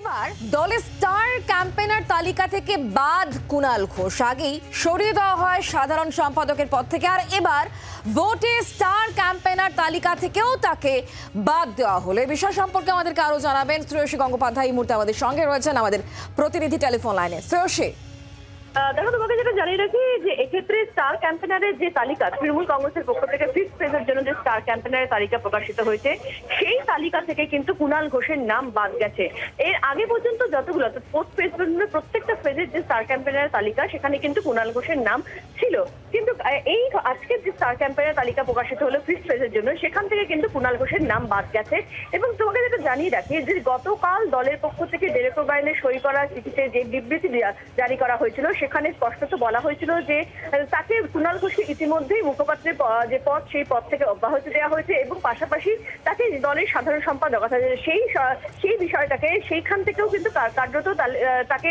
এবার দলে star campaigner তালিকা থেকে বাদ কুনাল ঘোষ। আগেই সরিয়ে দেওয়া হয় সাধারণ সম্পাদকের পদ থেকে। আর এবার ভোটে স্টার ক্যাম্পেনার তালিকা থেকেও তাকে বাদ দেওয়া হলো। এই বিষয় সম্পর্কে আমাদেরকে আরও জানাবেন শ্রেয়সী গঙ্গোপাধ্যায়। এই মুহূর্তে আমাদের সঙ্গে রয়েছেন আমাদের প্রতিনিধি টেলিফোন লাইনে। শ্রেয়সী। দেখো, তোমাকে যেটা জানিয়ে রাখি, যে এক্ষেত্রে স্টার ক্যাম্পেনারের যে তালিকা, তৃণমূল কংগ্রেসের পক্ষ থেকে ফিফথ ফেজের জন্য যে স্টার ক্যাম্পেনারের তালিকা প্রকাশিত হয়েছে, সেই তালিকা থেকে কিন্তু কুণাল ঘোষের নাম বাদ গেছে। এর আগে পর্যন্ত যতগুলো ফোর্থ ফেজ পর্যন্ত প্রত্যেকটা ফেজের যে স্টার ক্যাম্পেনারের তালিকা, সেখানে কিন্তু কুণাল ঘোষের নাম ছিল। কিন্তু এই আজকের যে স্টার ক্যাম্পেনারের তালিকা প্রকাশিত হলো ফিফথ ফেজের জন্য, সেখান থেকে কিন্তু কুণাল ঘোষের নাম বাদ গেছে। এবং তোমাকে যেটা জানিয়ে রাখি, যে গতকাল দলের পক্ষ থেকে ডেরেক ওব্রায়েনের সই করা চিঠিতে যে বিবৃতি জারি করা হয়েছিল সেখানে স্পষ্টত বলা হয়েছিল যে তাকে কুণাল ঘোষকে ইতিমধ্যেই মুখপাত্রের যে পদ, সেই পদ থেকে অব্যাহতি দেওয়া হয়েছে এবং পাশাপাশি তাকে দলের সাধারণ সম্পাদক, অর্থাৎ সেই সেই বিষয়টাকে সেইখান থেকেও কিন্তু কার- কার্যত তাকে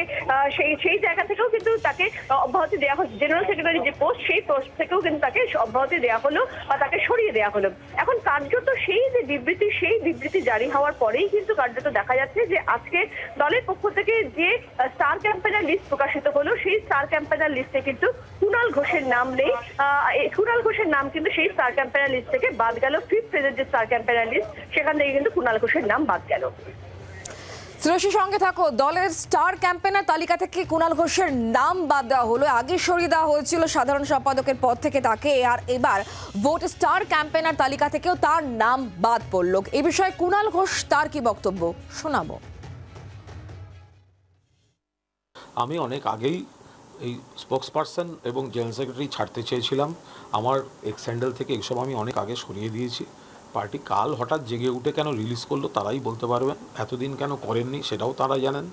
সেই সেই জায়গা থেকেও কিন্তু তাকে অব্যাহতি দেওয়া হচ্ছে জেনারেল সেক্রেটারি যে পোস্ট সেই পোস্ট থেকেও কিন্তু তাকে অব্যাহতি দেওয়া হলো বা তাকে সরিয়ে দেওয়া হলো। এখন কার্যত সেই যে বিবৃতি, সেই বিবৃতি জারি হওয়ার পরেই কিন্তু কার্যত দেখা যাচ্ছে যে, আজকে দলের পক্ষ থেকে যে স্টার ক্যাম্পেনার লিস্ট প্রকাশিত হলো, সেই স্টার ক্যাম্পেনার লিস্টে কিন্তু কুণাল ঘোষের নাম নেই। কুণাল ঘোষের নাম কিন্তু সেই স্টার ক্যাম্পেনার লিস্ট থেকে বাদ গেল। ফিফথ ফেজের যে স্টার ক্যাম্পেনার লিস্ট সেখান থেকে কিন্তু কুণাল ঘোষের নাম বাদ গেল। শ্রেয়সী সঙ্গে থাকো দলের স্টার ক্যাম্পেনার তালিকা থেকে কুণাল ঘোষের নাম বাদ দেওয়া হলো। আগে সরিয়ে দেওয়া হয়েছিল সাধারণ সম্পাদকের পদ থেকে তাকে আর এবার ভোট স্টার ক্যাম্পেনার তালিকা থেকেও তার নাম বাদ পড়ল। এ বিষয়ে কুণাল ঘোষ তার কি বক্তব্য? শোনাবো। আমি অনেক আগেই এই স্পোক্স পার্সন এবং জেনারেল সেক্রেটারি ছাড়তে চেয়েছিলাম। আমার এক্স হ্যান্ডেল থেকে এইসব আমি অনেক আগে সরিয়ে দিয়েছি। পার্টি কাল হঠাৎ জেগে উঠে কেন রিলিজ করল তারাই বলতে পারবেন এতদিন কেন করেননি সেটাও তারা জানেন।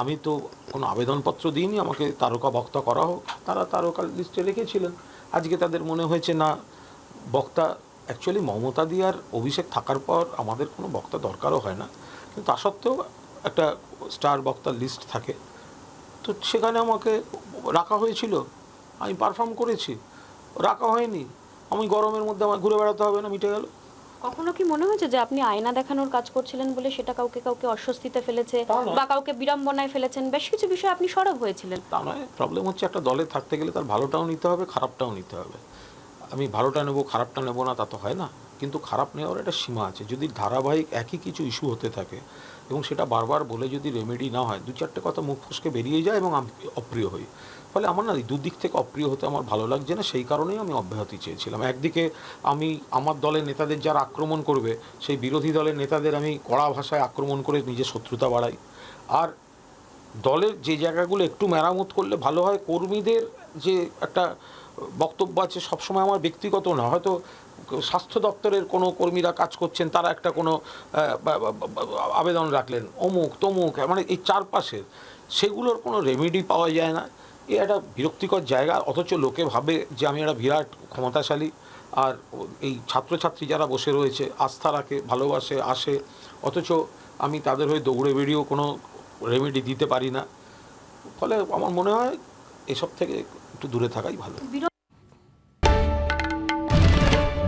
আমি তো কোনো আবেদনপত্র দিইনি, আমাকে তারকা বক্তা করা হোক। তারা তারকা লিস্টে রেখেছিলেন আজকে তাদের মনে হয়েছে না, বক্তা অ্যাকচুয়ালি মমতা দি আর অভিষেক থাকার পর আমাদের কোনো বক্তা দরকারও হয় না। কিন্তু তা সত্ত্বেও একটা স্টার বক্তার লিস্ট থাকে। তো সেখানে আমাকে রাখা হয়েছিল। আমি পারফর্ম করেছি। রাখা হয়নি। আমি গরমের মধ্যে আমার ঘুরে বেড়াতে হবে না মিটে গেল। কখনো কি মনে হয়েছে যে আপনি আয়না দেখানোর কাজ করছিলেন বলে সেটা কাউকে কাউকে অস্বস্তিতে ফেলেছে বা কাউকে বিড়ম্বনায় ফেলেছেন? বেশ কিছু বিষয়ে আপনি সরব হয়েছিলেন। তা নয়। প্রবলেম হচ্ছে একটা দলে থাকতে গেলে তার ভালোটাও নিতে হবে খারাপটাও নিতে হবে। আমি ভালোটা নেব, খারাপটা নেব না, তা তো হয় না। কিন্তু খারাপ নেওয়ার একটা সীমা আছে। যদি ধারাবাহিক একই কিছু ইস্যু হতে থাকে এবং সেটা বারবার বলে যদি রেমেডি না হয়, দু চারটে কথা মুখ ফসকে বেরিয়ে যায় এবং আমি অপ্রিয় হই। ফলে আমার না দুদিক থেকে অপ্রিয় হতে আমার ভালো লাগছে না, সেই কারণেই আমি অব্যাহতি চেয়েছিলাম। একদিকে আমি আমার দলের নেতাদের যারা আক্রমণ করবে, সেই বিরোধী দলের নেতাদের আমি কড়া ভাষায় আক্রমণ করে নিজের শত্রুতা বাড়াই। আর দলের যে জায়গাগুলো একটু মেরামত করলে ভালো হয়, কর্মীদের যে একটা বক্তব্য আছে, সবসময় আমার ব্যক্তিগত না। হয়তো স্বাস্থ্য দপ্তরের কোনো কর্মীরা কাজ করছেন, তারা একটা কোনো আবেদন রাখলেন, অমুক, তমুক মানে এই চারপাশের, সেগুলোর কোনো রেমেডি পাওয়া যায় না। এ একটা বিরক্তিকর জায়গা, অথচ লোকে ভাবে যে আমি একটা বিরাট ক্ষমতাশালী, আর এই ছাত্রছাত্রী যারা বসে রয়েছে, আস্থা রাখে, ভালোবাসে, আসে, অথচ আমি তাদের হয়ে দৌড়ে বেরিয়েও কোনো রেমেডি দিতে পারি না। ফলে আমার মনে হয় এসব থেকে একটু দূরে থাকাই ভালো।